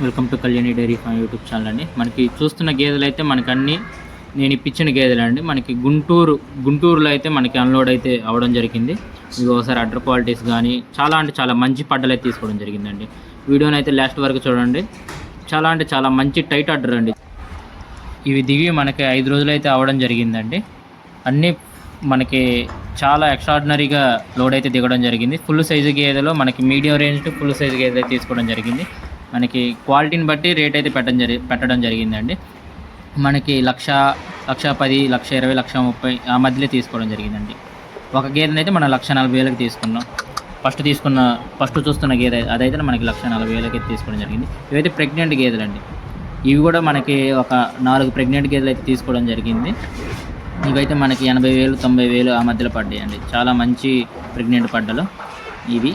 Welcome to Kalyani dairy farm YouTube channel అండి. మనకి చూస్తున్న గేదెలు అయితే మనకన్నీ నేను ఇప్పించిన గేదెలు అండి. మనకి గుంటూరు గుంటూరులో అయితే మనకి అన్లోడ్ అయితే అవ్వడం జరిగింది. ఇది ఒకసారి అడ్డర్ క్వాలిటీస్ కానీ చాలా అంటే చాలా మంచి పడ్డలు అయితే తీసుకోవడం జరిగిందండి. వీడియోని అయితే లాస్ట్ వరకు చూడండి. చాలా అంటే చాలా మంచి టైట్ అడ్డర్ అండి. ఇవి దిగి మనకి ఐదు రోజులు అయితే అవ్వడం జరిగిందండి. అన్నీ మనకి చాలా ఎక్స్ట్రాడినరీగా లోడ్ అయితే దిగడం జరిగింది. ఫుల్ సైజు గేదెలో మనకి medium range to full size గేదె తీసుకోవడం జరిగింది. మనకి క్వాలిటీని బట్టి రేట్ అయితే పెట్టడం జరి పెట్టడం జరిగిందండి. మనకి లక్ష లక్ష పది లక్ష ఇరవై లక్ష ముప్పై ఆ మధ్యలో తీసుకోవడం జరిగిందండి. ఒక గేదెని అయితే మనం లక్ష నలభై వేలకు తీసుకున్నాం. ఫస్ట్ తీసుకున్న ఫస్ట్ చూస్తున్న గేదె అదైతే మనకి లక్ష నలభై వేలకి అయితే తీసుకోవడం జరిగింది. ఇవైతే ప్రెగ్నెంట్ గేదెలు అండి ఇవి కూడా మనకి ఒక నాలుగు ప్రెగ్నెంట్ గేదెలు అయితే తీసుకోవడం జరిగింది. ఇవైతే మనకి ఎనభై వేలు తొంభై వేలు ఆ మధ్యలో పడ్డాయండి. చాలా మంచి ప్రెగ్నెంట్ పడ్డలు ఇవి.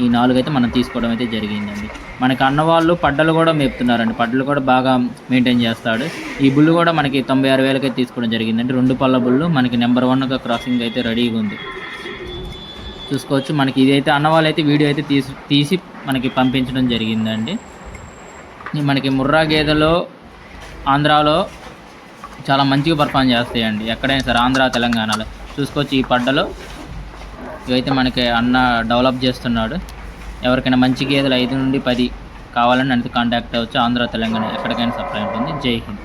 ఈ నాలుగు అయితే మనం తీసుకోవడం అయితే జరిగిందండి. మనకి అన్నవాళ్ళు పడ్డలు కూడా మేపుతున్నారండి. పడ్డలు కూడా బాగా మెయింటైన్ చేస్తాడు. ఈ బుల్లు కూడా మనకి తొంభై ఆరు వేలకైతే తీసుకోవడం జరిగిందండి. రెండు పళ్ళ బుల్లు మనకి నెంబర్ వన్గా క్రాసింగ్ అయితే రెడీగా ఉంది. చూసుకోవచ్చు. మనకి ఇదైతే అన్నవాళ్ళు అయితే వీడియో అయితే తీసి తీసి మనకి పంపించడం జరిగిందండి. మనకి ముర్రా గేదెలో ఆంధ్రాలో చాలా మంచిగా పర్ఫామ్ చేస్తాయండి. ఎక్కడైనా సరే ఆంధ్ర తెలంగాణలో. చూసుకోవచ్చు ఈ పడ్డలో. ఇవైతే మనకి అన్న డెవలప్ చేస్తున్నాడు. ఎవరికైనా మంచి గేదెలు ఐదు నుండి పది కావాలని నన్ను కాంటాక్ట్ అవ్వచ్చు. ఆంధ్ర తెలంగాణ ఎక్కడికైనా సప్లై ఉంటుంది. జై హింద్.